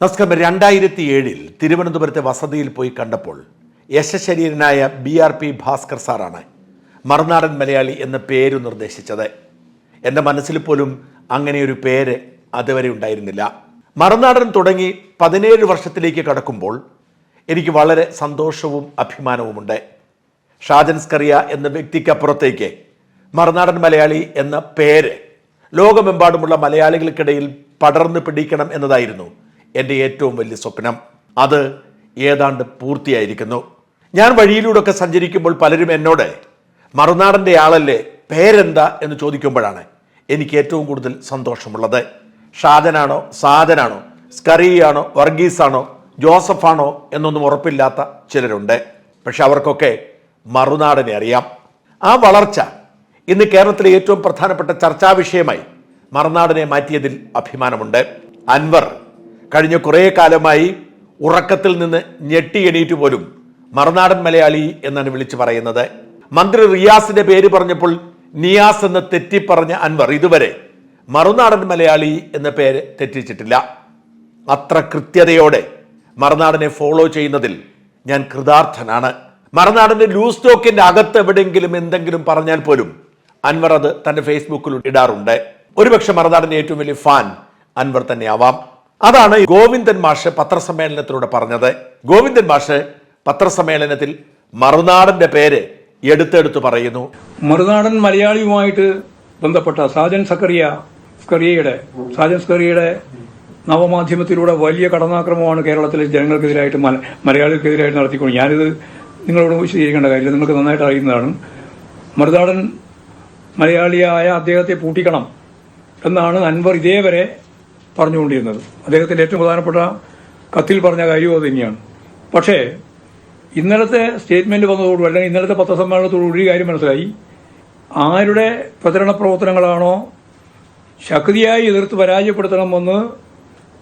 നമസ്കാരം രണ്ടായിരത്തി ഏഴിൽ തിരുവനന്തപുരത്തെ വസതിയിൽ പോയി കണ്ടപ്പോൾ യശശരീരനായ ബി ആർ പി ഭാസ്കർ സാറാണ് മറുനാടൻ മലയാളി എന്ന പേര് നിർദ്ദേശിച്ചത്. എന്റെ മനസ്സിൽ പോലും അങ്ങനെയൊരു പേര് അതുവരെ ഉണ്ടായിരുന്നില്ല. മറുനാടൻ തുടങ്ങി പതിനേഴ് വർഷത്തിലേക്ക് കടക്കുമ്പോൾ എനിക്ക് വളരെ സന്തോഷവും അഭിമാനവുമുണ്ട്. ഷാജൻ സ്കറിയ എന്ന വ്യക്തിക്കപ്പുറത്തേക്ക് മറുനാടൻ മലയാളി എന്ന പേര് ലോകമെമ്പാടുമുള്ള മലയാളികൾക്കിടയിൽ പടർന്നു പിടിക്കണം എന്നതായിരുന്നു എന്റെ ഏറ്റവും വലിയ സ്വപ്നം. അത് ഏതാണ്ട് പൂർത്തിയായിരിക്കുന്നു. ഞാൻ വഴിയിലൂടെയൊക്കെ സഞ്ചരിക്കുമ്പോൾ പലരും എന്നോട് മറുനാടന്റെ ആളല്ലേ പേരെന്താ? എന്ന് ചോദിക്കുമ്പോഴാണ് എനിക്ക് ഏറ്റവും കൂടുതൽ സന്തോഷമുള്ളത്. ഷാജനാണോ സാജനാണോ സ്കറിയാണോ വർഗീസാണോ ജോസഫാണോ എന്നൊന്നും ഉറപ്പില്ലാത്ത ചിലരുണ്ട്. പക്ഷെ അവർക്കൊക്കെ മറുനാടനെ അറിയാം. ആ വളർച്ച ഇന്ന് കേരളത്തിലെ ഏറ്റവും പ്രധാനപ്പെട്ട ചർച്ചാ വിഷയമായി മറുനാടനെ മാറ്റിയതിൽ അഭിമാനമുണ്ട്. അൻവർ കഴിഞ്ഞ കുറേ കാലമായി ഉറക്കത്തിൽ നിന്ന് ഞെട്ടി എണീറ്റ് പോലും മറുനാടൻ മലയാളി എന്നാണ് വിളിച്ചു പറയുന്നത്. മന്ത്രി റിയാസിന്റെ പേര് പറഞ്ഞപ്പോൾ നിയാസ് എന്ന് തെറ്റിപ്പറഞ്ഞ അൻവർ ഇതുവരെ മറുനാടൻ മലയാളി എന്ന പേര് തെറ്റിച്ചിട്ടില്ല. അത്ര കൃത്യതയോടെ മറുനാടനെ ഫോളോ ചെയ്യുന്നതിൽ ഞാൻ കൃതാർത്ഥനാണ്. മറുനാടന്റെ ലൂസ് ടോക്കിന്റെ അകത്ത് എവിടെയെങ്കിലും എന്തെങ്കിലും പറഞ്ഞാൽ പോലും അൻവർ അത് തന്റെ ഫേസ്ബുക്കിൽ ഇടാറുണ്ട്. ഒരുപക്ഷെ മറുനാടന്റെ ഏറ്റവും വലിയ ഫാൻ അൻവർ തന്നെയാവാം. അതാണ് ഗോവിന്ദൻ മാഷ് പത്രസമ്മേളനത്തിലൂടെ പറഞ്ഞത്. ഗോവിന്ദൻ മാഷ് പത്രസമ്മേളനത്തിൽ മറുനാടന്റെ പേര് എടുത്തെടുത്ത് പറയുന്നു. മറുനാടൻ മലയാളിയുമായിട്ട് ബന്ധപ്പെട്ട സാജൻ സക്കറിയ സ്കറിയയുടെ സാജൻ സ്കറിയയുടെ നവമാധ്യമത്തിലൂടെ വലിയ കടന്നാക്രമമാണ് കേരളത്തിലെ ജനങ്ങൾക്കെതിരായിട്ട് മല മലയാളികൾക്കെതിരായിട്ട് നടത്തിക്കൊണ്ട് ഞാനിത് നിങ്ങളോട് വിശദീകരിക്കേണ്ട കാര്യമില്ല. നിങ്ങൾക്ക് നന്നായിട്ട് അറിയുന്നതാണ്. മറുനാടൻ മലയാളിയായ അദ്ദേഹത്തെ പൂട്ടിക്കണം എന്നാണ് അൻവർ ഇതേവരെ പറഞ്ഞുകൊണ്ടിരുന്നത്. അദ്ദേഹത്തിന്റെ ഏറ്റവും പ്രധാനപ്പെട്ട കത്തിൽ പറഞ്ഞ കാര്യവും അത് തന്നെയാണ്. പക്ഷേ ഇന്നലത്തെ സ്റ്റേറ്റ്മെന്റ് വന്നതോടുകൂടി അല്ലെങ്കിൽ ഇന്നലത്തെ പത്രസമ്മേളനത്തോടുകൂടി ഒരു കാര്യം മനസ്സിലായി. ആരുടെ പ്രചരണ പ്രവർത്തനങ്ങളാണോ ശക്തിയായി എതിർത്ത് പരാജയപ്പെടുത്തണമെന്ന്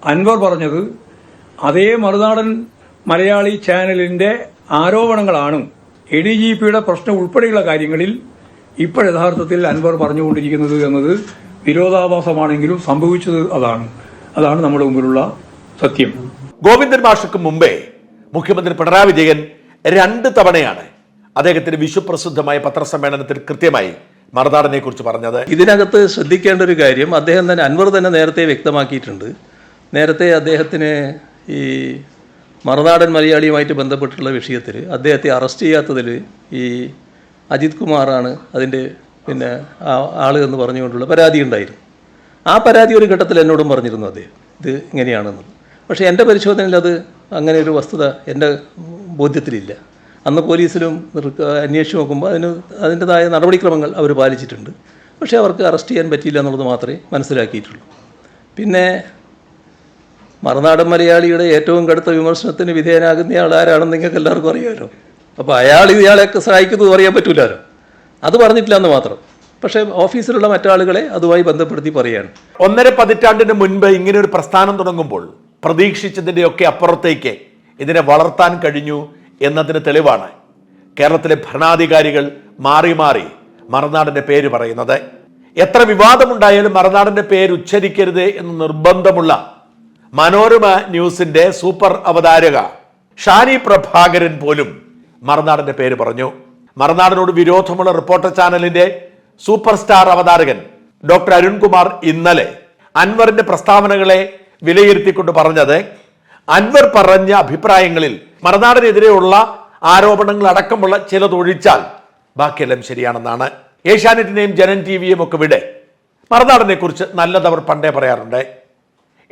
അൻവർ പറഞ്ഞത് അതേ മറുനാടൻ മലയാളി ചാനലിന്റെ ആരോപണങ്ങളാണ്. എ ഡി ജി പിയുടെ പ്രശ്നം ഉൾപ്പെടെയുള്ള കാര്യങ്ങളിൽ ഇപ്പോൾ യഥാർത്ഥത്തിൽ അൻവർ പറഞ്ഞുകൊണ്ടിരിക്കുന്നത് എന്നത് വിരോധാഭാസമാണെങ്കിലും സംഭവിച്ചത് അതാണ്. അതാണ് നമ്മുടെ മുമ്പിലുള്ള സത്യം. ഗോവിന്ദൻ മാഷക്ക് മുമ്പേ മുഖ്യമന്ത്രി പിണറായി വിജയൻ രണ്ട് തവണയാണ് അദ്ദേഹത്തിന്റെ വിശ്വപ്രസിദ്ധമായ പത്രസമ്മേളനത്തിൽ കൃത്യമായി മറുനാടനെ കുറിച്ച് പറഞ്ഞത്. ഇതിനകത്ത് ശ്രദ്ധിക്കേണ്ട ഒരു കാര്യം അദ്ദേഹം തന്നെ അൻവർ തന്നെ നേരത്തെ വ്യക്തമാക്കിയിട്ടുണ്ട്. നേരത്തെ അദ്ദേഹത്തിന് ഈ മറുനാടൻ മലയാളിയുമായിട്ട് ബന്ധപ്പെട്ടുള്ള വിഷയത്തിൽ അദ്ദേഹത്തെ അറസ്റ്റ് ചെയ്യാത്തതിൽ ഈ അജിത് കുമാറാണ് അതിന്റെ പിന്നെ ആ- ആൾ എന്ന് പറഞ്ഞുകൊണ്ടുള്ള പരാതി ഉണ്ടായിരുന്നു. ആ പരാതി ഒരു ഘട്ടത്തിൽ എന്നോടും പറഞ്ഞിരുന്നു അദ്ദേഹം. ഇത് ഇങ്ങനെയാണെന്ന്. പക്ഷേ എന്റെ പരിശോധനയിൽ അത് അങ്ങനെ ഒരു വസ്തുത എന്റെ ബോധ്യത്തിലില്ല. അന്ന് പോലീസിലും അന്വേഷിച്ച് നോക്കുമ്പോൾ അതിന് അതിന്റെതായ നടപടിക്രമങ്ങൾ അവർ പാലിച്ചിട്ടുണ്ട്. പക്ഷേ അവർക്ക് അറസ്റ്റ് ചെയ്യാൻ പറ്റിയില്ല എന്നുള്ളത് മാത്രമേ മനസ്സിലാക്കിയിട്ടുള്ളൂ. പിന്നെ മറുനാടൻ മലയാളിയുടെ ഏറ്റവും കടുത്ത വിമർശനത്തിന് വിധേയനാകുന്ന ആരാണെന്ന് നിങ്ങൾക്ക് എല്ലാവർക്കും അറിയാമല്ലോ. അപ്പോൾ അയാൾ ഇയാളെയൊക്കെ സഹായിക്കുന്നത് പറയാൻ പറ്റൂലല്ലോ അത് പറഞ്ഞിട്ടില്ല എന്ന് മാത്രം. പക്ഷേ ഓഫീസിലുള്ള മറ്റാളുകളെ അതുമായി ബന്ധപ്പെടുത്തി പറയാണ് ഒന്നര പതിറ്റാണ്ടിന് മുൻപ് ഇങ്ങനെ ഒരു പ്രസ്ഥാനം തുടങ്ങുമ്പോൾ പ്രതീക്ഷിച്ചതിന്റെയൊക്കെ അപ്പുറത്തേക്ക് ഇതിനെ വളർത്താൻ കഴിഞ്ഞു എന്നതിന് തെളിവാണ് കേരളത്തിലെ ഭരണാധികാരികൾ മാറി മാറി മറുനാടിന്റെ പേര് പറയുന്നത്. എത്ര വിവാദമുണ്ടായാലും മറുനാടിന്റെ പേര് ഉച്ചരിക്കരുത് എന്ന് നിർബന്ധമുള്ള മനോരമ ന്യൂസിന്റെ സൂപ്പർ അവതാരക ഷാനി പ്രഭാകരൻ പോലും മറുനാടന്റെ പേര് പറഞ്ഞു. മറുനാടിനോട് വിരോധമുള്ള റിപ്പോർട്ടർ ചാനലിന്റെ സൂപ്പർ സ്റ്റാർ അവതാരകൻ ഡോക്ടർ അരുൺകുമാർ ഇന്നലെ അൻവറിന്റെ പ്രസ്താവനകളെ വിലയിരുത്തിക്കൊണ്ട് പറഞ്ഞത് അൻവർ പറഞ്ഞ അഭിപ്രായങ്ങളിൽ മറുനാടിനെതിരെയുള്ള ആരോപണങ്ങൾ അടക്കമുള്ള ചിലതൊഴിച്ചാൽ ബാക്കിയെല്ലാം ശരിയാണെന്നാണ്. ഏഷ്യാനെറ്റിനെയും ജനൻ ടി വിയും ഒക്കെ വിടെ മറുനാടനെ കുറിച്ച് നല്ലതവർ പണ്ടേ പറയാറുണ്ട്.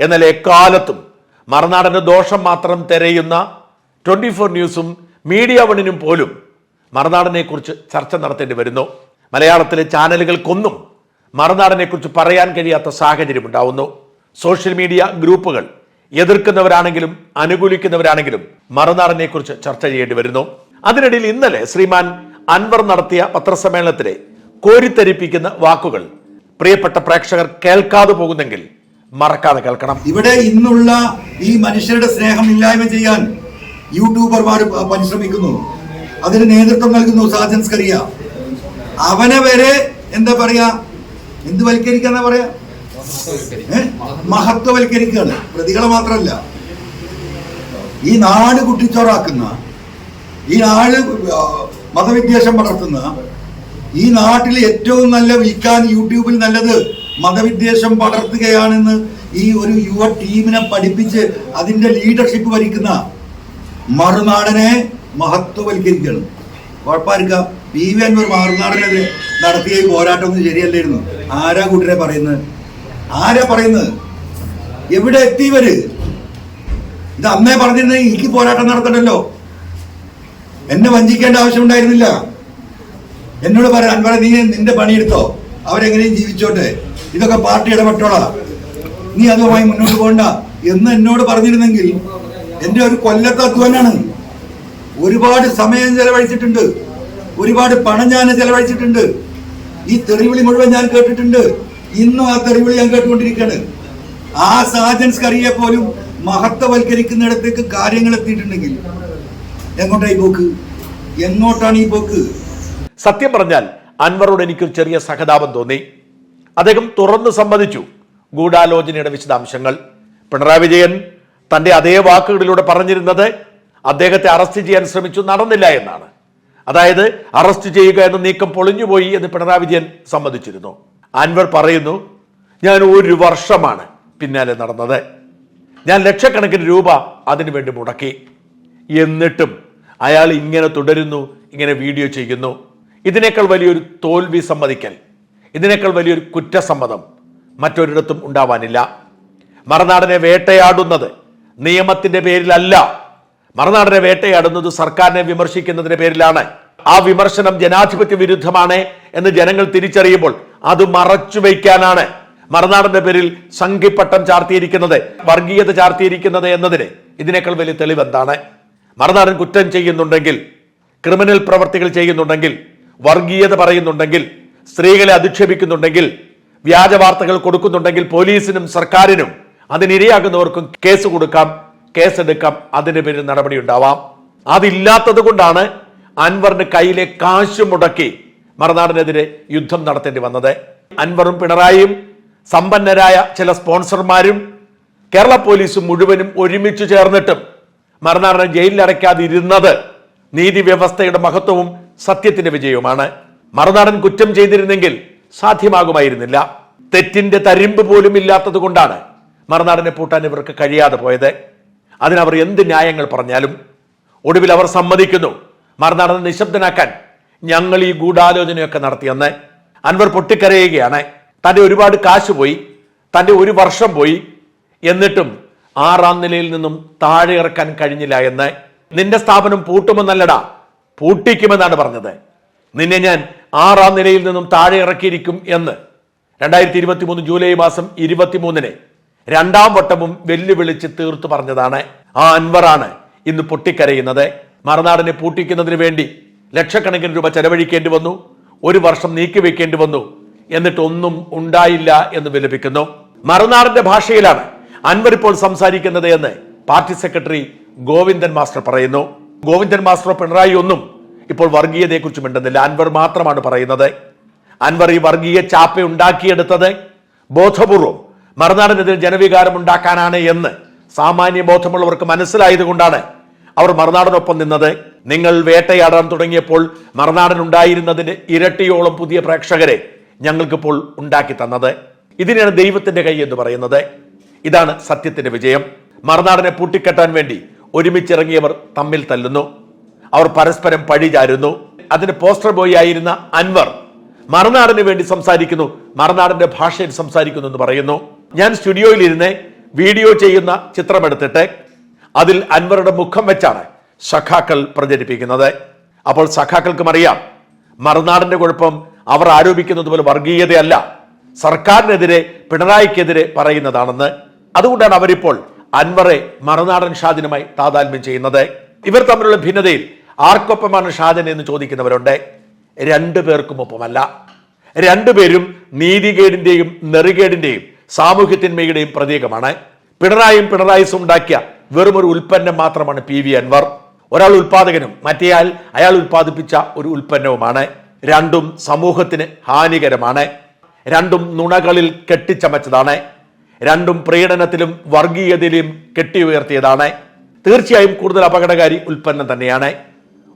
എന്നാൽ എക്കാലത്തും മറുനാടന് ദോഷം മാത്രം തിരയുന്ന ട്വന്റി ഫോർ ന്യൂസും മീഡിയ വണിനും പോലും മറുനാടനെ കുറിച്ച് ചർച്ച നടത്തേണ്ടി വരുന്നു. മലയാളത്തിലെ ചാനലുകൾക്കൊന്നും മറുനാടനെക്കുറിച്ച് പറയാൻ കഴിയാത്ത സാഹചര്യം ഉണ്ടാവുന്നു. സോഷ്യൽ മീഡിയ ഗ്രൂപ്പുകൾ എതിർക്കുന്നവരാണെങ്കിലും അനുകൂലിക്കുന്നവരാണെങ്കിലും മറുനാടനെക്കുറിച്ച് ചർച്ച ചെയ്യേണ്ടി വരുന്നു. അതിനിടയിൽ ഇന്നലെ ശ്രീമാൻ അൻവർ നടത്തിയ പത്രസമ്മേളനത്തിലെ കോരിത്തരിപ്പിക്കുന്ന വാക്കുകൾ പ്രിയപ്പെട്ട പ്രേക്ഷകർ കേൾക്കാതെ പോകുന്നെങ്കിൽ മറക്കാതെ കേൾക്കണം. ഇവിടെ ഇന്നുള്ള ഈ മനുഷ്യരുടെ സ്നേഹം ഇല്ലായ്മ ചെയ്യാൻ യൂട്യൂബർമാർ പരിശ്രമിക്കുന്നു. അതിന് നേതൃത്വം നൽകുന്നു സാജൻസ് സ്കറിയ അവനെ വരെ എന്താ പറയാ? എന്ത് വൽക്കരിക്കാന്ന പറയാ? മഹത്വവൽക്കരിക്കുകയാണ്. പ്രതികളെ മാത്രമല്ല ഈ നാട് കുട്ടിച്ചോറാക്കുന്ന ഈ നാട് മതവിദ്വേഷം പടർത്തുന്ന ഈ നാട്ടിൽ ഏറ്റവും നല്ല വിൽക്കാൻ യൂട്യൂബിൽ നല്ലത് മതവിദ്വേഷം പടർത്തുകയാണെന്ന് ഈ ഒരു യുവ ടീമിനെ പഠിപ്പിച്ച് അതിന്റെ ലീഡർഷിപ്പ് വരിക്കുന്ന മറുനാടനെ മഹത്വവൽക്കരിക്കണം കുഴപ്പമായിരിക്ക. പി വി അൻവർ മാറുന്നാടിനെതിരെ നടത്തിയ ഈ പോരാട്ടം ഒന്നും ശരിയല്ലായിരുന്നു. ആരാ കൂട്ടരെ പറയുന്നത്? ആരാ പറയുന്നത്? എവിടെ എത്തി ഇവർ? ഇത് അന്നേ പറഞ്ഞിരുന്ന എനിക്ക് പോരാട്ടം നടത്തണ്ടല്ലോ. എന്നെ വഞ്ചിക്കേണ്ട ആവശ്യമുണ്ടായിരുന്നില്ല എന്നോട് പറയാൻ അൻവറ നീ നിന്റെ പണിയെടുത്തോ. അവരെങ്ങനെയും ജീവിച്ചോട്ടെ. ഇതൊക്കെ പാർട്ടി ഇടപെട്ടോളാ. നീ അതുമായി മുന്നോട്ട് പോകണ്ട എന്ന് എന്നോട് പറഞ്ഞിരുന്നെങ്കിൽ എന്റെ ഒരു കൊല്ലത്തെ അധ്വാനാണ്. ഒരുപാട് സമയം ചെലവഴിച്ചിട്ടുണ്ട്. ഒരുപാട് പണം ഞാൻ ചെലവഴിച്ചിട്ടുണ്ട്. ഈ തെറിവിളി മുഴുവൻ ഞാൻ കേട്ടിട്ടുണ്ട്. ഇന്നും ആ തെറിവിളി ഞാൻ കേട്ടുകൊണ്ടിരിക്കുകയാണ്. ആ സാജൻസ് കറിയെ പോലും മഹത്വവൽക്കരിക്കുന്നിടത്തേക്ക് കാര്യങ്ങൾ എത്തിയിട്ടുണ്ടെങ്കിൽ എങ്ങോട്ടായി പോക്ക്? എങ്ങോട്ടാണ് ഈ പോക്ക്? സത്യം പറഞ്ഞാൽ അൻവറോട് എനിക്ക് ചെറിയ സഹതാപം തോന്നി. അദ്ദേഹം തുറന്നു സമ്മതിച്ചു ഗൂഢാലോചനയുടെ വിശദാംശങ്ങൾ. പിണറായി വിജയൻ തന്റെ അതേ വാക്കുകളിലൂടെ പറഞ്ഞിരുന്നത് അദ്ദേഹത്തെ അറസ്റ്റ് ചെയ്യാൻ ശ്രമിച്ചു നടന്നില്ല എന്നാണ്. അതായത് അറസ്റ്റ് ചെയ്യുക എന്ന നീക്കം പൊളിഞ്ഞുപോയി എന്ന് പിണറായി വിജയൻ സമ്മതിച്ചിരുന്നു. അൻവർ പറയുന്നു ഞാൻ ഒരു വർഷമാണ് പിന്നാലെ നടന്നത്. ഞാൻ ലക്ഷക്കണക്കിന് രൂപ അതിനുവേണ്ടി മുടക്കി. എന്നിട്ടും അയാൾ ഇങ്ങനെ തുടരുന്നു ഇങ്ങനെ വീഡിയോ ചെയ്യുന്നു. ഇതിനേക്കാൾ വലിയൊരു തോൽവി സമ്മതിക്കൽ ഇതിനേക്കാൾ വലിയൊരു കുറ്റസമ്മതം മറ്റൊരിടത്തും ഉണ്ടാവാനില്ല. മറുനാടനെ വേട്ടയാടുന്നത് നിയമത്തിന്റെ പേരിലല്ല. മറുനാടനെ വേട്ടയാടുന്നത് സർക്കാരിനെ വിമർശിക്കുന്നതിന്റെ പേരിലാണ്. ആ വിമർശനം ജനാധിപത്യ വിരുദ്ധമാണ് എന്ന് ജനങ്ങൾ തിരിച്ചറിയുമ്പോൾ അത് മറച്ചു വയ്ക്കാനാണ് മറുനാടന്റെ പേരിൽ സംഘിപ്പട്ടം ചാർത്തിയിരിക്കുന്നത് വർഗീയത ചാർത്തിയിരിക്കുന്നത് എന്നതിന് ഇതിനേക്കാൾ വലിയ തെളിവ് എന്താണ്? മറുനാടൻ കുറ്റം ചെയ്യുന്നുണ്ടെങ്കിൽ ക്രിമിനൽ പ്രവർത്തികൾ ചെയ്യുന്നുണ്ടെങ്കിൽ വർഗീയത പറയുന്നുണ്ടെങ്കിൽ സ്ത്രീകളെ അധിക്ഷേപിക്കുന്നുണ്ടെങ്കിൽ വ്യാജ വാർത്തകൾ കൊടുക്കുന്നുണ്ടെങ്കിൽ പോലീസിനും സർക്കാരിനും അതിനിരയാകുന്നവർക്കും കേസ് കൊടുക്കാം. കേസെടുക്കാം. അതിന് പേരിൽ നടപടി ഉണ്ടാവാം അതില്ലാത്തത് കൊണ്ടാണ് അൻവറിന് കയ്യിലെ കാശ് മുടക്കി മറുനാടിനെതിരെ യുദ്ധം നടത്തേണ്ടി വന്നത്. അൻവറും പിണറായിയും സമ്പന്നരായ ചില സ്പോൺസർമാരും കേരള പോലീസും മുഴുവനും ഒരുമിച്ച് ചേർന്നിട്ടും മറുനാടിനെ ജയിലിൽ അടയ്ക്കാതിരുന്നത് നീതി വ്യവസ്ഥയുടെ മഹത്വവും സത്യത്തിന്റെ വിജയവുമാണ്. മറുനാടൻ കുറ്റം ചെയ്തിരുന്നെങ്കിൽ സാധ്യമാകുമായിരുന്നില്ല. തെറ്റിന്റെ തരിമ്പ് പോലും ഇല്ലാത്തത് കൊണ്ടാണ് മറുനാടിനെ പൂട്ടാൻ ഇവർക്ക് കഴിയാതെ പോയത്. അതിനവർ എന്ത് ന്യായങ്ങൾ പറഞ്ഞാലും ഒടുവിൽ അവർ സമ്മതിക്കുന്നു. മറുനാടനെ നിശബ്ദനാക്കാൻ ഞങ്ങൾ ഈ ഗൂഢാലോചനയൊക്കെ നടത്തിയെന്ന് അൻവർ പൊട്ടിക്കരയുകയാണ്. തന്റെ ഒരുപാട് കാശ് പോയി തന്റെ ഒരു വർഷം പോയി എന്നിട്ടും ആറാം നിലയിൽ നിന്നും താഴെ ഇറക്കാൻ കഴിഞ്ഞില്ല എന്ന് നിന്റെ സ്ഥാപനം പൂട്ടുമെന്നല്ലടാ പൂട്ടിക്കുമെന്നാണ് പറഞ്ഞത്. നിന്നെ ഞാൻ ആറാം നിലയിൽ നിന്നും താഴെ ഇറക്കിയിരിക്കും എന്ന്. രണ്ടായിരത്തി ഇരുപത്തി മൂന്ന് ജൂലൈ മാസം ഇരുപത്തിമൂന്നിന് രണ്ടാം വട്ടവും വെല്ലുവിളിച്ച് തീർത്തു പറഞ്ഞതാണ് ആ അൻവറാണ് ഇന്ന് പൊട്ടിക്കരയുന്നത്. മറുനാടിനെ പൂട്ടിക്കുന്നതിന് വേണ്ടി ലക്ഷക്കണക്കിന് രൂപ ചെലവഴിക്കേണ്ടി വന്നു. ഒരു വർഷം നീക്കിവെക്കേണ്ടി വന്നു. എന്നിട്ടൊന്നും ഉണ്ടായില്ല എന്ന് വിലപിക്കുന്നു. മറുനാടിന്റെ ഭാഷയിലാണ് അൻവർ ഇപ്പോൾ സംസാരിക്കുന്നത് എന്ന് പാർട്ടി സെക്രട്ടറി ഗോവിന്ദൻ മാസ്റ്റർ പറയുന്നു. ഗോവിന്ദൻ മാസ്റ്ററോ പിണറായി ഒന്നും ഇപ്പോൾ വർഗീയതയെക്കുറിച്ച് മിണ്ടുന്നില്ല. അൻവർ മാത്രമാണ് പറയുന്നത്. അൻവർ ഈ വർഗീയ ചാപ്പ ഉണ്ടാക്കിയെടുത്തത് ബോധപൂർവം മറുനാടിനെതിരെ ജനവികാരം ഉണ്ടാക്കാനാണ് എന്ന് സാമാന്യ ബോധമുള്ളവർക്ക് മനസ്സിലായതുകൊണ്ടാണ് അവർ മറുനാടനൊപ്പം നിന്നത്. നിങ്ങൾ വേട്ടയാടാൻ തുടങ്ങിയപ്പോൾ മറുനാടൻ ഉണ്ടായിരുന്നതിന് ഇരട്ടിയോളം പുതിയ പ്രേക്ഷകരെ ഞങ്ങൾക്കിപ്പോൾ ഉണ്ടാക്കി തന്നത്. ഇതിനെയാണ് ദൈവത്തിന്റെ കൈ എന്ന് പറയുന്നത്. ഇതാണ് സത്യത്തിന്റെ വിജയം. മറുനാടനെ പൂട്ടിക്കെട്ടാൻ വേണ്ടി ഒരുമിച്ചിറങ്ങിയവർ തമ്മിൽ തല്ലുന്നു. അവർ പരസ്പരം പഴി ചാരുന്നു. അതിന് പോസ്റ്റർ ബോയ് ആയിരുന്ന അൻവർ മറുനാടിന് വേണ്ടി സംസാരിക്കുന്നു. മറുനാടിന്റെ ഭാഷയിൽ സംസാരിക്കുന്നു എന്ന് പറയുന്നു. ഞാൻ സ്റ്റുഡിയോയിൽ ഇരുന്ന് വീഡിയോ ചെയ്യുന്ന ചിത്രമെടുത്തിട്ട് അതിൽ അൻവറുടെ മുഖം വെച്ചാണ് സഖാക്കൾ പ്രചരിപ്പിക്കുന്നത്. അപ്പോൾ സഖാക്കൾക്കും അറിയാം മറുനാടിന്റെ കുഴപ്പം അവർ ആരോപിക്കുന്നത് പോലെ വർഗീയതയല്ല. സർക്കാരിനെതിരെ പിണറായിക്കെതിരെ പറയുന്നതാണെന്ന്. അതുകൊണ്ടാണ് അവരിപ്പോൾ അൻവറെ മറുനാടൻ ഷാദിനുമായി താതാത്മ്യം ചെയ്യുന്നത്. ഇവർ തമ്മിലുള്ള ഭിന്നതയിൽ ആർക്കൊപ്പമാണ് ഷാജൻ എന്ന് ചോദിക്കുന്നവരുണ്ട്. രണ്ടു പേർക്കും ഒപ്പമല്ല. രണ്ടുപേരും നീതികേടിന്റെയും നെറികേടിന്റെയും സാമൂഹ്യത്തിന്മയുടെയും പ്രതീകമാണ്. പിണറായും പിണറായിസും ഉണ്ടാക്കിയ വെറുമൊരു ഉൽപ്പന്നം മാത്രമാണ് പി വി അൻവർ. ഒരാൾ ഉൽപാദകനും മറ്റേയാൾ അയാൾ ഉൽപ്പാദിപ്പിച്ച ഒരു ഉൽപ്പന്നവുമാണ്. രണ്ടും സമൂഹത്തിന് ഹാനികരമാണ്. രണ്ടും നുണകളിൽ കെട്ടിച്ചമച്ചതാണ്. രണ്ടും പ്രീണനത്തിലും വർഗീയതയിലും കെട്ടിയുയർത്തിയതാണ് തീർച്ചയായും കൂടുതൽ അപകടകാരി ഉൽപ്പന്നം തന്നെയാണ്.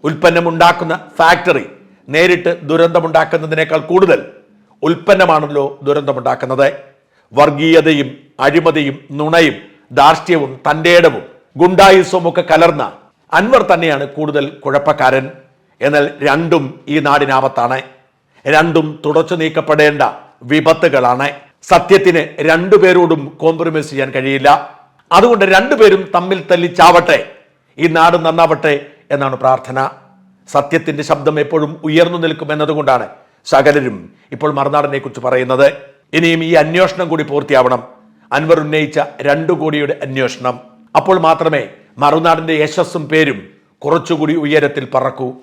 ഉൽപ്പന്നം ഉണ്ടാക്കുന്ന ഫാക്ടറി നേരിട്ട് ദുരന്തമുണ്ടാക്കുന്നതിനേക്കാൾ കൂടുതൽ ഉൽപ്പന്നമാണല്ലോ ദുരന്തമുണ്ടാക്കുന്നത്. വർഗീയതയും അഴിമതിയും നുണയും ധാർഷ്ട്യവും തന്റേടവും ഗുണ്ടായുസവും ഒക്കെ കലർന്ന അൻവർ തന്നെയാണ് കൂടുതൽ കുഴപ്പക്കാരൻ. എന്നാൽ രണ്ടും ഈ നാടിനാപത്താണ്. രണ്ടും തുടച്ചു നീക്കപ്പെടേണ്ട വിപത്തുകളാണ്. സത്യത്തിന് രണ്ടുപേരോടും കോംപ്രമൈസ് ചെയ്യാൻ കഴിയില്ല. അതുകൊണ്ട് രണ്ടുപേരും തമ്മിൽ തല്ലിച്ചാവട്ടെ. ഈ നാട് നന്നാവട്ടെ എന്നാണ് പ്രാർത്ഥന. സത്യത്തിന്റെ ശബ്ദം എപ്പോഴും ഉയർന്നു നിൽക്കും എന്നതുകൊണ്ടാണ് സകലരും ഇപ്പോൾ മറുനാടിനെ കുറിച്ച് പറയുന്നത്. ഇനിയും ഈ അന്വേഷണം കൂടി പൂർത്തിയാവണം. അൻവർ ഉന്നയിച്ച രണ്ടു കോടിയുടെ അന്വേഷണം. അപ്പോൾ മാത്രമേ മറുനാടിന്റെ യശസ്സും പേരും കുറച്ചുകൂടി ഉയരത്തിൽ പറക്കൂ.